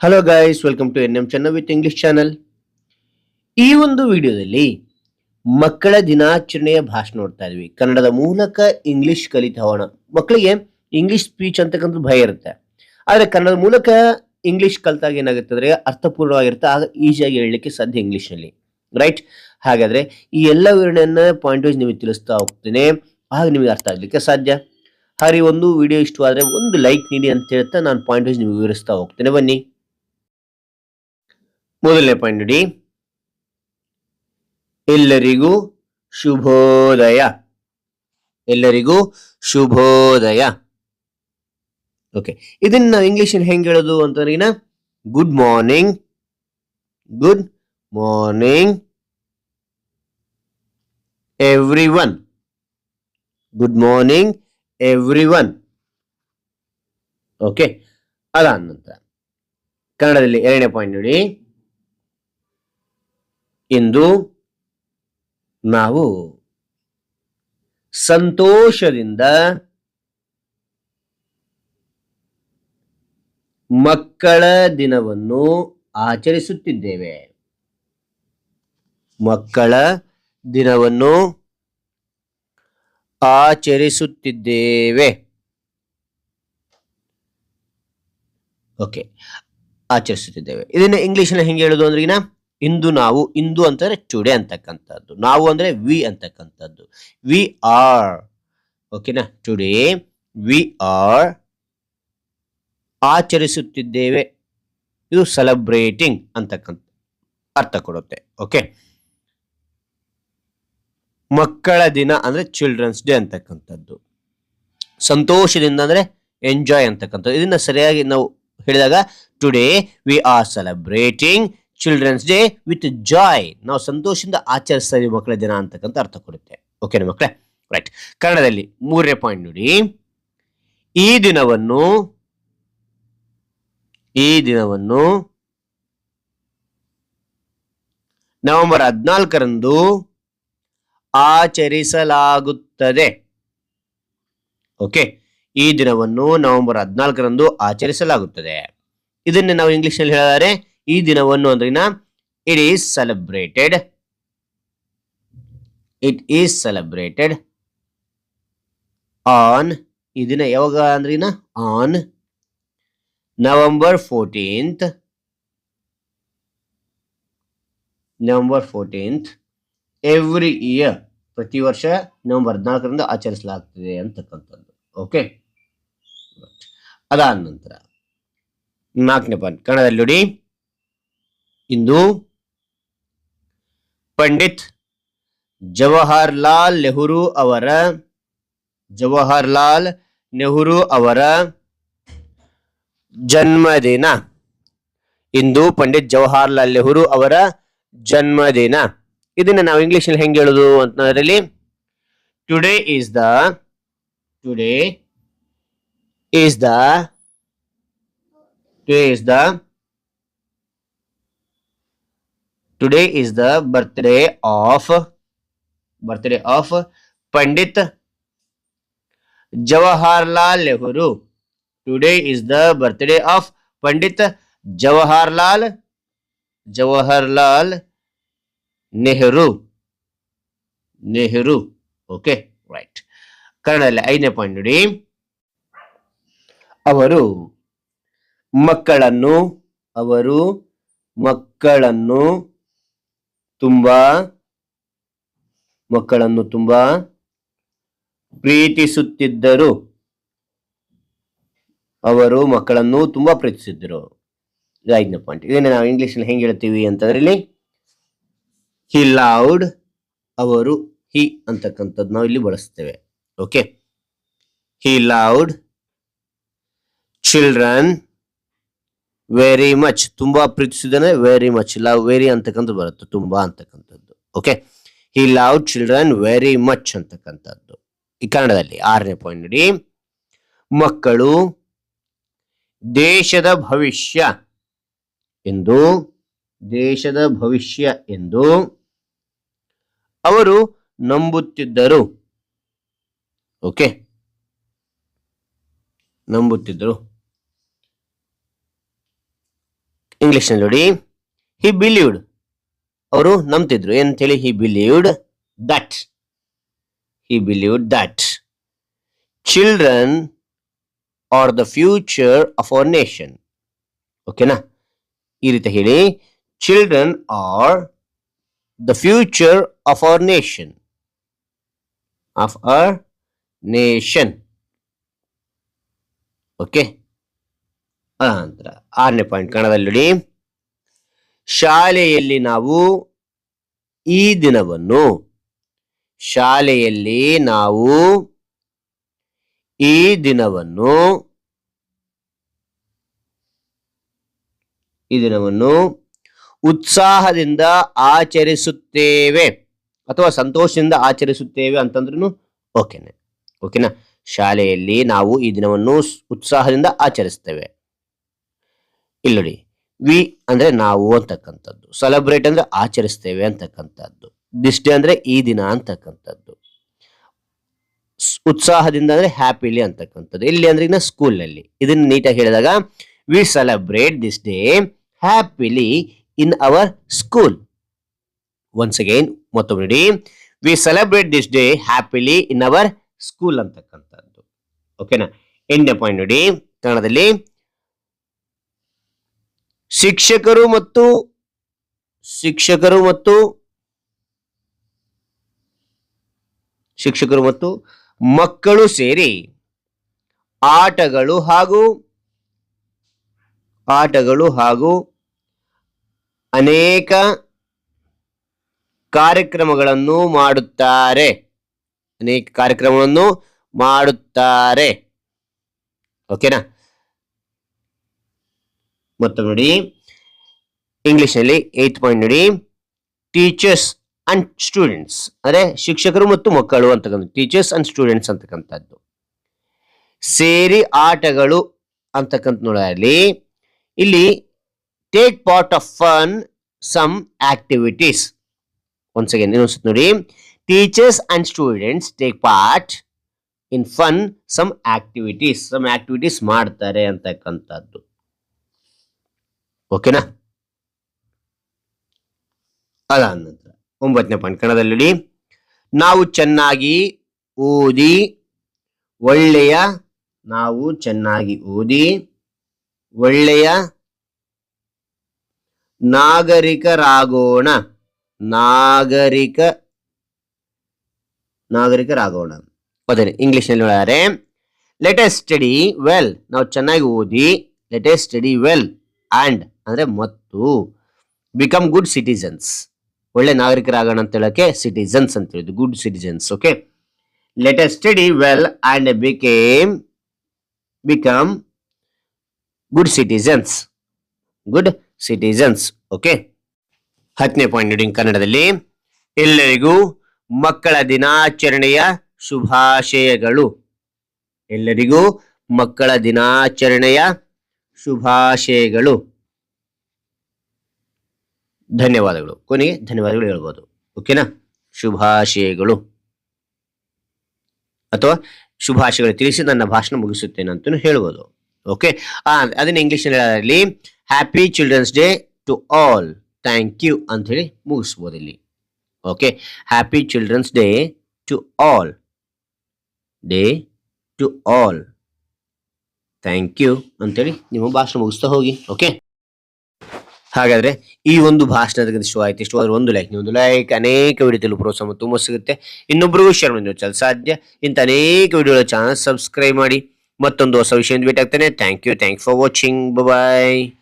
Hello guys welcome to N M Chenna with English channel ಈ ಒಂದು ವಿಡಿಯೋದಲ್ಲಿ ಮಕ್ಕಳ ದಿನಾಚರಣೆಯ ಭಾಷಣ ನೋಡ್ತಾ ಇದ್ವಿ. ಕನ್ನಡದ ಮೂಲಕ ಇಂಗ್ಲಿಷ್ ಕಲಿತಾ ಹೋಗೋಣ. ಮಕ್ಕಳಿಗೆ ಇಂಗ್ಲಿಷ್ ಸ್ಪೀಚ್ ಅಂತಕ್ಕಂಥದ್ದು ಭಯ ಇರುತ್ತೆ. ಆದರೆ ಕನ್ನಡದ ಮೂಲಕ ಇಂಗ್ಲಿಷ್ ಕಲಿತಾಗ ಏನಾಗುತ್ತೆ ಅಂದರೆ ಅರ್ಥಪೂರ್ಣವಾಗಿರುತ್ತೆ, ಆಗ ಈಸಿಯಾಗಿ ಹೇಳಲಿಕ್ಕೆ ಸಾಧ್ಯ ಇಂಗ್ಲಿಷ್ನಲ್ಲಿ ರೈಟ್ ಹಾಗಾದರೆ ಈ ಎಲ್ಲ ವಿವರಣೆಯನ್ನು ಪಾಯಿಂಟ್ ವೈಸ್ ನಿಮಗೆ ತಿಳಿಸ್ತಾ ಹೋಗ್ತೇನೆ. ಆಗ ನಿಮಗೆ ಅರ್ಥ ಆಗಲಿಕ್ಕೆ ಸಾಧ್ಯ. ಹಾಗೆ ಒಂದು ವಿಡಿಯೋ ಇಷ್ಟವಾದರೆ ಒಂದು ಲೈಕ್ ನೀಡಿ ಅಂತ ಹೇಳ್ತಾ ನಾನು ಪಾಯಿಂಟ್ ವೈಸ್ ನಿಮಗೆ ವಿವರಿಸ್ತಾ ಹೋಗ್ತೇನೆ. ಬನ್ನಿ. ಮೊದಲನೇ ಪಾಯಿಂಟ್ ನೋಡಿ. ಎಲ್ಲರಿಗೂ ಶುಭೋದಯ. ಎಲ್ಲರಿಗೂ ಶುಭೋದಯ. ಓಕೆ ಇದನ್ನ ನಾವು ಇಂಗ್ಲಿಷ್ ಹೆಂಗ್ ಹೇಳೋದು ಅಂತಂದ್ರೆ good morning good morning everyone good morning everyone okay ಅದಾದ ನಂತರ ಕನ್ನಡದಲ್ಲಿ ಎರಡನೇ ಪಾಯಿಂಟ್ ನೋಡಿ. ಇಂದು ನಾವು ಸಂತೋಷದಿಂದ ಮಕ್ಕಳ ದಿನವನ್ನು ಆಚರಿಸುತ್ತಿದ್ದೇವೆ. ಮಕ್ಕಳ ದಿನವನ್ನು ಆಚರಿಸುತ್ತಿದ್ದೇವೆ. ಓಕೆ, ಆಚರಿಸುತ್ತಿದ್ದೇವೆ. ಇದನ್ನ ಇಂಗ್ಲಿಷ್ನ ಹೆಂಗೆ ಹೇಳೋದು ಅಂದ್ರೆ ಈಗ ಇಂದು ನಾವು ಇಂದು ಅಂತಂದ್ರೆ ಟುಡೇ ಅಂತಕ್ಕಂಥದ್ದು. ನಾವು ಅಂದ್ರೆ ವಿ ಅಂತಕ್ಕಂಥದ್ದು. ವಿ ಆರ್ ಓಕೆನಾ ಟುಡೇ ವಿ ಆರ್ ಆಚರಿಸುತ್ತಿದ್ದೇವೆ. ಇದು ಸೆಲೆಬ್ರೇಟಿಂಗ್ ಅಂತಕ್ಕಂಥ ಅರ್ಥ ಕೊಡುತ್ತೆ. ಓಕೆ ಮಕ್ಕಳ ದಿನ ಅಂದ್ರೆ ಚಿಲ್ಡ್ರನ್ಸ್ ಡೇ ಅಂತಕ್ಕಂಥದ್ದು. ಸಂತೋಷದಿಂದ ಅಂದ್ರೆ ಎಂಜಾಯ್ ಅಂತಕ್ಕಂಥದ್ದು. ಇದನ್ನ ಸರಿಯಾಗಿ ನಾವು ಹೇಳಿದಾಗ today we are celebrating children's day with joy ನಾವು ಸಂತೋಷದಿಂದ ಆಚರಿಸ್ತಾ ಇದೀವಿ ಮಕ್ಕಳ ದಿನ ಅಂತಕ್ಕಂಥ ಅರ್ಥ ಕೊಡುತ್ತೆ. ಓಕೆನಾ ಮಕ್ಕಳೇ? ರೈಟ್ ಕನ್ನಡದಲ್ಲಿ ಮೂರನೇ ಪಾಯಿಂಟ್ ನೋಡಿ. ಈ ದಿನವನ್ನು ಈ ದಿನವನ್ನು ನವೆಂಬರ್ ಹದಿನಾಲ್ಕರಂದು ಆಚರಿಸಲಾಗುತ್ತದೆ. ಓಕೆ ಈ ದಿನವನ್ನು ನವೆಂಬರ್ ಹದಿನಾಲ್ಕರಂದು ಆಚರಿಸಲಾಗುತ್ತದೆ. ಇದನ್ನೇ ನಾವು ಇಂಗ್ಲಿಷ್ನಲ್ಲಿ ಹೇಳಿದರೆ ಈ ದಿನವನ್ನು ಅಂದ್ರೆ it is celebrated it is celebrated on ಈ ದಿನ ಯಾವಾಗ ಅಂದ್ರಿನ on November fourteenth November fourteenth every year ಪ್ರತಿ ವರ್ಷ ನವೆಂಬರ್ ಹದಿನಾಲ್ಕರಿಂದ ಆಚರಿಸಲಾಗ್ತದೆ ಅಂತಕ್ಕಂಥದ್ದು. ಓಕೆ ಅದಾದ ನಂತರ ನಾಲ್ಕನೇ ಪಾಯಿಂಟ್ ಕನ್ನಡದಲ್ಲಿ ನೋಡಿ. ಇಂದು ಪಂಡಿತ್ ಜವಾಹರ್ಲಾಲ್ ನೆಹರು ಅವರ, ಜವಾಹರ್ಲಾಲ್ ನೆಹರು ಅವರ ಜನ್ಮದಿನ. ಇಂದು ಪಂಡಿತ್ ಜವಾಹರ್ಲಾಲ್ ನೆಹರು ಅವರ ಜನ್ಮದಿನ. ಇದನ್ನ ನಾವು ಇಂಗ್ಲಿಷ್ನಲ್ಲಿ ಹೆಂಗೆ ಹೇಳೋದು ಅಂತಂದ್ರಲ್ಲಿ today is the today is the today is the today is the birthday of birthday of Pandit Jawaharlal Nehru today is the birthday of Pandit Jawaharlal Jawaharlal Nehru Nehru okay right ಕನ್ನಡದಲ್ಲಿ ಐದನೇ point ನೋಡಿ. ಅವರು ಮಕ್ಕಳನ್ನು ಅವರು ಮಕ್ಕಳನ್ನು ತುಂಬಾ ಮಕ್ಕಳನ್ನು ತುಂಬಾ ಪ್ರೀತಿಸುತ್ತಿದ್ದರು. ಅವರು ಮಕ್ಕಳನ್ನು ತುಂಬಾ ಪ್ರೀತಿಸಿದ್ದರು. ಐದನೇ ಪಾಯಿಂಟ್ ಇದನ್ನ ನಾವು ಇಂಗ್ಲಿಷ್ನಲ್ಲಿ ಹೆಂಗೆ ಹೇಳ್ತೀವಿ ಅಂತಂದ್ರೆ ಇಲ್ಲಿ ಹಿ ಲೌಡ್ ಅವರು ಹಿ ಅಂತಕ್ಕಂಥದ್ದು ನಾವು ಇಲ್ಲಿ ಬಳಸ್ತೇವೆ. Okay he loved children very much ತುಂಬಾ ಪ್ರೀತಿಸಿದಾನೆ ವೆರಿ ಮಚ್ ಲವ್ ವೆರಿ ಅಂತಕ್ಕಂಥದ್ದು ಬರುತ್ತೆ. ತುಂಬಾ ಅಂತಕ್ಕಂಥದ್ದು. Okay he love children very much ಅಂತಕ್ಕಂಥದ್ದು. ಈ ಕನ್ನಡದಲ್ಲಿ ಆರನೇ ಪಾಯಿಂಟ್ ನೋಡಿ. ಮಕ್ಕಳು ದೇಶದ ಭವಿಷ್ಯ ಎಂದು, ದೇಶದ ಭವಿಷ್ಯ ಎಂದು ಅವರು ನಂಬುತ್ತಿದ್ದರು. ಓಕೆ ನಂಬುತ್ತಿದ್ದರು. ಇಂಗ್ಲಿಷ್ನಲ್ಲಿ ನೋಡಿ. ಹಿ ಬಿಲೀವ್ಡ್ ಅವರು ನಂಬ್ತಿದ್ರು. ಏನಂತ ಹೇಳಿ he believed that he believed that children are the future of our nation ಓಕೆನಾ ಈ ರೀತಿ ಹೇಳಿ. Children are the future of our nation of our nation okay ನಂತರ ಆರನೇ ಪಾಯಿಂಟ್ ಕನ್ನಡದಲ್ಲಿ ನೋಡಿ. ಶಾಲೆಯಲ್ಲಿ ನಾವು ಈ ದಿನವನ್ನು ಶಾಲೆಯಲ್ಲಿ ನಾವು ಈ ದಿನವನ್ನು ಈ ದಿನವನ್ನು ಉತ್ಸಾಹದಿಂದ ಆಚರಿಸುತ್ತೇವೆ ಅಥವಾ ಸಂತೋಷದಿಂದ ಆಚರಿಸುತ್ತೇವೆ ಅಂತಂದ್ರೂ ಓಕೆನೆ. ಓಕೆನಾ? ಶಾಲೆಯಲ್ಲಿ ನಾವು ಈ ದಿನವನ್ನು ಉತ್ಸಾಹದಿಂದ ಆಚರಿಸ್ತೇವೆ. ಇಲ್ಲಿ ವಿ ಅಂದ್ರೆ ನಾವು ಅಂತಕ್ಕಂಥದ್ದು ಸೆಲೆಬ್ರೇಟ್ ಅಂದ್ರೆ ಆಚರಿಸ್ತೇವೆ ಅಂತಕ್ಕಂಥದ್ದು ದಿಸ್ ಡೇ ಅಂದ್ರೆ ಈ ದಿನ ಅಂತಕ್ಕಂಥದ್ದು ಉತ್ಸಾಹದಿಂದ ಅಂದ್ರೆ ಹ್ಯಾಪಿಲಿ ಅಂತಕ್ಕಂಥದ್ದು, ಇಲ್ಲಿ ಅಂದ್ರೆ ಇನ್ನ ಸ್ಕೂಲ್ನಲ್ಲಿ ಇದನ್ನ ನೀಟಾಗಿ ಹೇಳಿದಾಗ we celebrate this day happily in our school once again ಮತ್ತೊಮ್ಮೆ ನೋಡಿ we celebrate this day happily in our school ಅಂತಕ್ಕಂಥದ್ದು. ಓಕೆನಾ ಎಂಟನೇ ಪಾಯಿಂಟ್ ನೋಡಿ, ಕನ್ನಡದಲ್ಲಿ ಶಿಕ್ಷಕರು ಮತ್ತು ಶಿಕ್ಷಕರು ಮತ್ತು ಶಿಕ್ಷಕರು ಮತ್ತು ಮಕ್ಕಳು ಸೇರಿ ಆಟಗಳು ಹಾಗೂ ಆಟಗಳು ಹಾಗೂ ಅನೇಕ ಕಾರ್ಯಕ್ರಮಗಳನ್ನು ಮಾಡುತ್ತಾರೆ. ಅನೇಕ ಕಾರ್ಯಕ್ರಮಗಳನ್ನು ಮಾಡುತ್ತಾರೆ. ಓಕೆನಾ ಮತ್ತು ನೋಡಿ. ಇಂಗ್ಲಿಷ್ನಲ್ಲಿ ಏತ್ ಪಾಯಿಂಟ್ ನೋಡಿ. ಟೀಚರ್ಸ್ ಅಂಡ್ ಸ್ಟೂಡೆಂಟ್ಸ್ ಅಂದ್ರೆ ಶಿಕ್ಷಕರು ಮತ್ತು ಮಕ್ಕಳು ಅಂತಕ್ಕಂಥ ಟೀಚರ್ಸ್ ಅಂಡ್ ಸ್ಟೂಡೆಂಟ್ಸ್ ಅಂತಕ್ಕಂಥದ್ದು. ಸೇರಿ ಆಟಗಳು ಅಂತಕ್ಕಂಥ ನೋಡಲಿ ಇಲ್ಲಿ. Take part of fun some activities once again ಇನ್ನೊಂದ್ಸತಿ ನೋಡಿ. Teachers and students take part in fun some activities some activities ಮಾಡ್ತಾರೆ ಅಂತಕ್ಕಂಥದ್ದು. ಓಕೆನಾ? ಅದಾದ ನಂತರ ಒಂಬತ್ತನೇ ಪಾಯಿಂಟ್ ಕನ್ನಡದಲ್ಲಿ ನಾವು ಚೆನ್ನಾಗಿ ಓದಿ ಒಳ್ಳೆಯ ನಾವು ಚೆನ್ನಾಗಿ ಓದಿ ಒಳ್ಳೆಯ ನಾಗರಿಕರಾಗೋಣ, ನಾಗರಿಕ, ನಾಗರಿಕರಾಗೋಣ. ಅದೇ ಇಂಗ್ಲಿಷ್ನಲ್ಲಿ ಹೇಳಿದ್ದಾರೆ ಲೆಟ್ ಎಸ್ ಸ್ಟಡಿ ವೆಲ್ ನಾವು ಚೆನ್ನಾಗಿ ಓದಿ let's study well and ಅಂದ್ರೆ ಮತ್ತು ಬಿಕಮ್ ಗುಡ್ ಸಿಟಿಸನ್ಸ್ ಒಳ್ಳೆ ನಾಗರಿಕರಾಗೋಣ ಅಂತ ಹೇಳೋಕ್ಕೆ ಸಿಟಿಸನ್ಸ್ ಅಂತ ಹೇಳಿದ್ದು good citizens okay let's study well and became become good citizens good citizens okay ಹತ್ತನೇ ಪಾಯಿಂಟ್ ನೋಡಿ ಕನ್ನಡದಲ್ಲಿ. ಎಲ್ಲರಿಗೂ ಮಕ್ಕಳ ದಿನಾಚರಣೆಯ ಶುಭಾಶಯಗಳು. ಎಲ್ಲರಿಗೂ ಮಕ್ಕಳ ದಿನಾಚರಣೆಯ ಶುಭಾಶಯಗಳು. ಧನ್ಯವಾದಗಳು. ಕೊನೆಗೆ ಧನ್ಯವಾದಗಳು ಹೇಳ್ಬೋದು. ಓಕೆನಾ? ಶುಭಾಶಯಗಳು. ಅಥವಾ ಶುಭಾಶಯಗಳು ತಿಳಿಸಿ ನನ್ನ ಭಾಷಣ ಮುಗಿಸುತ್ತೇನೆ ಅಂತಲೂ ಹೇಳ್ಬೋದು. ಓಕೆ? ಅದನ್ನ English ಹೇಳೋದ್ರಲ್ಲಿ happy children's day to all thank you ಅಂತ ಹೇಳಿ ಮುಗಿಸ್ಬೋದು ಇಲ್ಲಿ. Okay? Happy children's day to all day to all thank you ಅಂತೇಳಿ ನಿಮ್ಮ ಭಾಷಣ ಮುಗಿಸ್ತಾ ಹೋಗಿ. ಓಕೆ? ಹಾಗಾದ್ರೆ ಈ ಒಂದು ಭಾಷಣದ ಇಷ್ಟವಾಯ್ತು ಇಷ್ಟವಾದ್ರೆ ಒಂದು ಲೈಕ್ ಒಂದು ಲೈಕ್ ಅನೇಕ ವಿಡಿಯೋದಲ್ಲಿ ಪ್ರೋತ್ಸಾಹ ತುಂಬ ಸಿಗುತ್ತೆ. ಇನ್ನೊಬ್ಬರಿಗೂ ಶೇರ್ ಮಾಡಿ ಸಾಧ್ಯ. ಇಂಥ ಅನೇಕ ವಿಡಿಯೋಗಳ ಚಾನಲ್ ಸಬ್ಸ್ಕ್ರೈಬ್ ಮಾಡಿ. ಮತ್ತೊಂದು ಹೊಸ ವಿಷಯದಿಂದ ಭೇಟಿ ಆಗ್ತೇನೆ thank you thank for watching bye